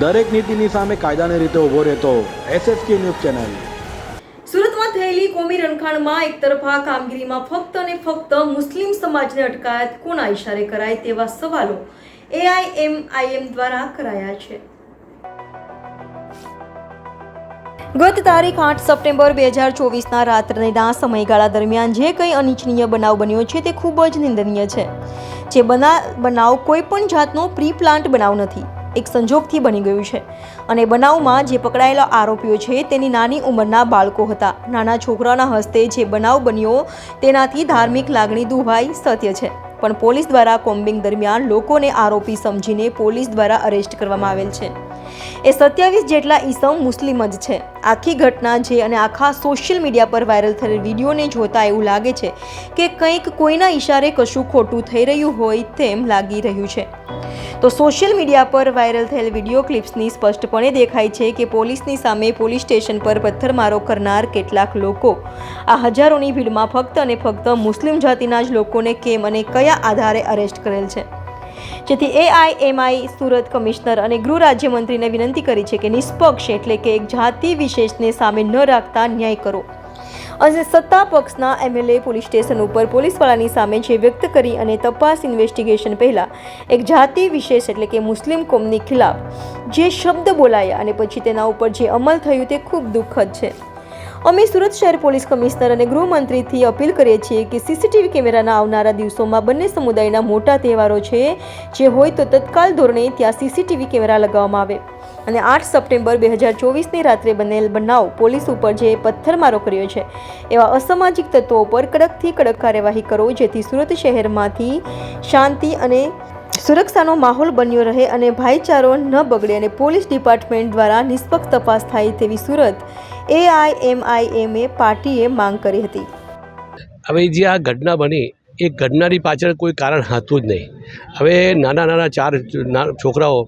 દરેક નીતિની સામે કાયદાની રીતે ઊભો રહેતો એસએસકે ન્યૂઝ ચેનલ. સુરતમાં થયેલી કોમી રણખાણમાં એકતરફા કામગીરીમાં ફક્ત અને ફક્ત મુસ્લિમ સમાજને અટકાયત, કોના ઇશારે કરાય તેવા સવાલો એઆઈએમઆઈએમ દ્વારા કરાયા છે. ગત તારીખ આઠ સપ્ટેમ્બર બે હજાર ચોવીસના રાત્રિના સમયગાળા દરમિયાન જે કંઈ અનિચ્છનીય બનાવ બન્યો છે તે ખૂબ જ નિંદનીય છે. જે બના, બનાવ કોઈ પણ જાતનો પ્રી પ્લાન્ટ બનાવ નથી. એક સંજોગથી બની ગયું છે. અને બનાવમાં જે પકડાયેલા આરોપીઓ છે, તેની નાની ઉંમરના બાળકો હતા. નાના છોકરાના હસ્તે જે બનાવ બન્યો, તેનાથી ધાર્મિક લાગણી દુભાઈ સત્ય છે. પણ પોલીસ દ્વારા કોમ્બિંગ દરમિયાન લોકોને આરોપી સમજીને પોલીસ દ્વારા અરેસ્ટ કરવામાં આવેલ છે. એ સત્યાવીસ જેટલા ઈસમ મુસ્લિમ જ છે. આખી ઘટના છે અને આખા સોશિયલ મીડિયા પર વાયરલ થયેલ વિડીયોને જોતા એવું લાગે છે કે કંઈક કોઈના ઈશારે કશું ખોટું થઈ રહ્યું હોય તેમ લાગી રહ્યું છે. તો સોશિયલ મીડિયા પર વાયરલ થયેલ વીડિયો ક્લિપ્સની સ્પષ્ટપણે દેખાય છે કે પોલીસની સામે પોલીસ સ્ટેશન પર પથ્થરમારો કરનાર કેટલાક લોકો. આ હજારોની ભીડમાં ફક્ત અને ફક્ત મુસ્લિમ જાતિના જ લોકોને કેમ અને કયા આધારે અરેસ્ટ કરેલ છે? જેથી એઆઈએમઆઈ સુરત કમિશનર અને ગૃહ રાજ્યમંત્રીને વિનંતી કરી છે કે નિષ્પક્ષ એટલે કે એક જાતિ વિશેષને સામે ન રાખતા ન્યાય કરો. અને સત્તા પક્ષના એમએલએ પોલીસ સ્ટેશન ઉપર પોલીસવાળાની સામે જે વ્યક્ત કરી અને તપાસ ઇન્વેસ્ટિગેશન પહેલાં એક જાતિ વિશેષ એટલે કે મુસ્લિમ કોમની ખિલાફ જે શબ્દ બોલાયા અને પછી તેના ઉપર જે અમલ થયું તે ખૂબ દુઃખદ છે. અમે સુરત શહેર પોલીસ કમિશનર અને ગૃહમંત્રીથી અપીલ કરીએ છીએ કે સીસીટીવી કેમેરાના આવનારા દિવસોમાં બંને સમુદાયના મોટા તહેવારો છે, જે હોય તો તત્કાલ ધોરણે ત્યાં સીસીટીવી કેમેરા લગાવવામાં આવે. અને આઠ સપ્ટેમ્બર બે હજાર ચોવીસની રાત્રે બનેલ બનાવ પોલીસ ઉપર જે પથ્થરમારો કર્યો છે, એવા અસામાજિક તત્વો પર કડકથી કડક કાર્યવાહી કરો, જેથી સુરત શહેરમાંથી શાંતિ અને સુરક્ષાનો માહોલ બન્યો રહે અને ભાઈચારો ન બગડે અને પોલીસ ડિપાર્ટમેન્ટ દ્વારા નિષ્પક્ષ તપાસ થાય તેવી સુરત એઆઈએમઆઈએમએ પાર્ટીએ માંગ કરી હતી. હવે જે આ ઘટના બની એ ઘટનાની પાછળ કોઈ કારણ હતું જ નહીં. હવે નાના નાના ચાર છોકરાઓ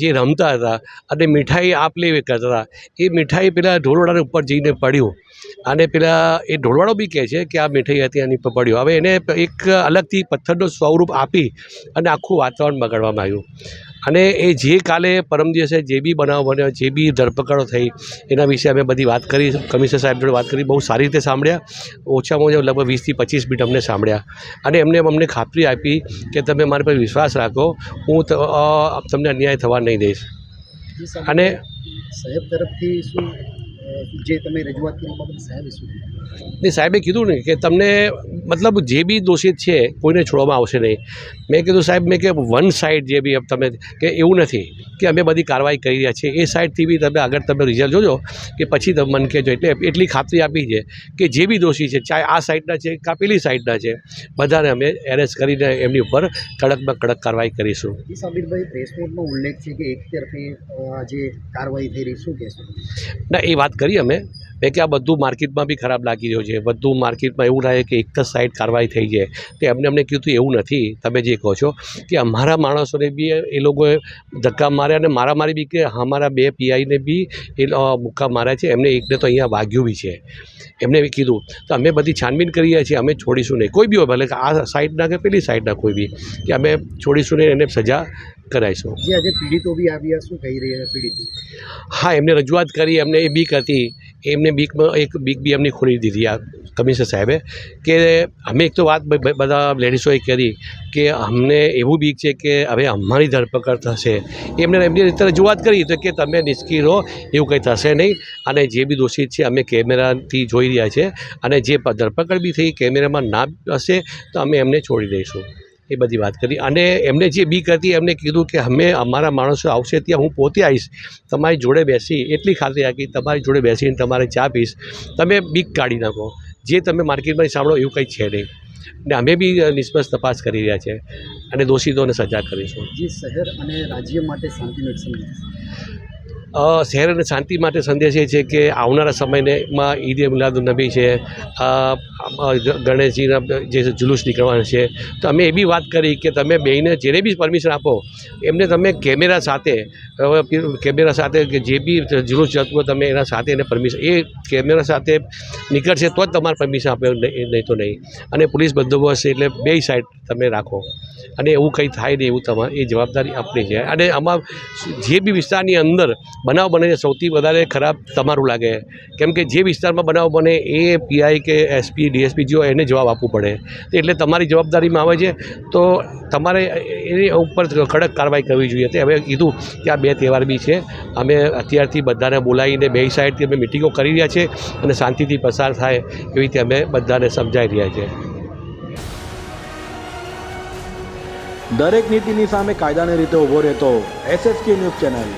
જે રમતા હતા અને મીઠાઈ આપ લે કરતા હતા, એ મીઠાઈ પેલા ઢોલવાડાની ઉપર જઈને પડ્યું. અને પેલા એ ઢોળવાડો બી કહે છે કે આ મીઠાઈ હતી એની પર પડ્યું. હવે એને એક અલગથી પથ્થરનું સ્વરૂપ આપી અને આખું વાતાવરણ બગાડવામાં આવ્યું. અને એ જે કાલે પરમ દિવસે જે બી બનાવ બન્યો જે બી ધરપકડો થઈ એના વિશે અમે બધી વાત કરી કમિશનર સાહેબ જોડે વાત કરી બહુ સારી રીતે સાંભળ્યા. ઓછામાં ઓછા લગભગ વીસથી પચીસ મિનિટ અમને સાંભળ્યા. અને એમને અમને ખાતરી આપી કે તમે મારી પર વિશ્વાસ રાખો હું તમને અન્યાય થવા નહીં દઈશ. અને સાહેબ તરફથી શું જે તમે રજૂઆત કરી સાહેબે શું સાહેબે કીધું ને કે તમને મતલબ જે બી દોષિત છે કોઈને છોડવામાં આવશે નહીં. મેં કીધું સાહેબ મેં કે વન સાઈડ જે બી તમે કે એવું નથી કે અમે બધી કાર્યવાહી કરી રહ્યા છીએ. એ સાઈડથી બી તમે આગળ તમે રિઝલ્ટ જોજો કે પછી તમે મન કહેજો એટલે એટલી ખાતરી આપી છે કે જે બી દોષી છે ચાહે આ સાઈડના છે કાં પેલી સાઈડના છે બધાને અમે એરેસ્ટ કરીને એમની ઉપર કડકમાં કડક કાર્યવાહી કરીશું. સમીરભાઈ સાબિરભાઈ પ્રેસ નોટમાં ઉલ્લેખ છે કે એક તરફે જે કાર્યવાહી થઈ રહી શું કહેશો? ના એ વાત કરી અમે. કે આ બધું માર્કેટમાં બી ખરાબ લાગી રહ્યું છે. બધું માર્કેટમાં એવું થાય કે એક જ સાઈડ કાર્યવાહી થઈ જાય. તો એમને અમને કીધું એવું નથી. તમે જે કહો છો કે અમારા માણસોને બી એ લોકોએ ધક્કા માર્યા અને મારામારી બી કે અમારા બે પીઆઈને બી એ મુક્કા માર્યા છે. એમને એકને તો અહીંયા વાગ્યું બી છે. એમને બી કીધું તો અમે બધી છાનબીન કરીએ છીએ. અમે છોડીશું નહીં. કોઈ બી હોય ભલે આ સાઈડના કે પેલી સાઈડના કોઈ બી કે અમે છોડીશું નહીં એને સજા કરાવીશું. જે આજે પીડિતો બી આવ્યા શું કહી રહ્યા પીડિત? હા એમને રજૂઆત કરી એમને એ બી હતી એમને બીકમાં એક બીક બી એમની ખોલી દીધી આ કમિશનર સાહેબે કે અમે એક તો વાત બધા લેડીઝોએ કરી કે અમને એવું બીક છે કે હવે અમારી ધરપકડ થશે. એમને એમની રીતે રજૂઆત કરી તો કે તમે નિષ્કી રહો, એવું કંઈ થશે નહીં. અને જે બી દોષિત છે અમે કેમેરાથી જોઈ રહ્યા છે અને જે ધરપકડ બી થઈ કેમેરામાં ના હશે તો અમે એમને છોડી દઈશું. એ બધી વાત કરી. અને એમને જે બીક હતી એમને કીધું કે અમે, અમારા માણસો આવશે ત્યાં હું પોતે આવીશ. તમારી જોડે બેસી, એટલી ખાતરી રાખી, તમારી જોડે બેસીને તમારે ચા પીશ. તમે બીક કાઢી નાખો. જે તમે માર્કેટમાં સાંભળો એવું કંઈ છે નહીં. ને અમે બી નિષ્પક્ષ તપાસ કરી રહ્યા છે અને દોષિતોને સજા કરીશું. જે શહેર અને રાજ્ય માટે શાંતિનું શહેર અને શાંતિ માટે સંદેશ એ છે કે આવનારા સમયને માં ઈદ એ મિલાદુલનબી છે. ગણેશજીના જે જુલુસ નીકળવાના છે. તો અમે એ બી વાત કરી કે તમે બેયને જેને બી પરમિશન આપો, એમને તમે કેમેરા સાથે કેમેરા સાથે કે જે બી જુલુસ જતું હોય તમે એના સાથે એને પરમિશન, એ કેમેરા સાથે નીકળશે તો જ તમારે પરમિશન આપે, નહીં તો નહીં. અને પોલીસ બંદોબસ્ત એટલે બે સાઈડ તમે રાખો. અને એવું કંઈ થાય નહીં એવું તમારે એ જવાબદારી આપણી છે. અને આમાં જે બી વિસ્તારની અંદર બનાવ બને છે, સૌથી વધારે ખરાબ તમારું લાગે. કેમ કે જે વિસ્તારમાં બનાવ બને એ પીઆઈ કે એસપી, ડીએસપી જેઓ એને જવાબ આપવું પડે. એટલે તમારી જવાબદારીમાં આવે છે, તો તમારે એની ઉપર કડક કાર્યવાહી કરવી જોઈએ. તે હવે કીધું કે આ બે તહેવાર બી છે. અમે અત્યારથી બધાને બોલાવીને બે સાઈડથી અમે મિટિંગો કરી રહ્યા છીએ અને શાંતિથી પસાર થાય એવી રીતે અમે બધાને સમજાવી રહ્યા છીએ. દરેક નીતિની સામે કાયદાની રીતે ઊભો રહેતો એસએસકે ન્યૂઝ ચેનલ.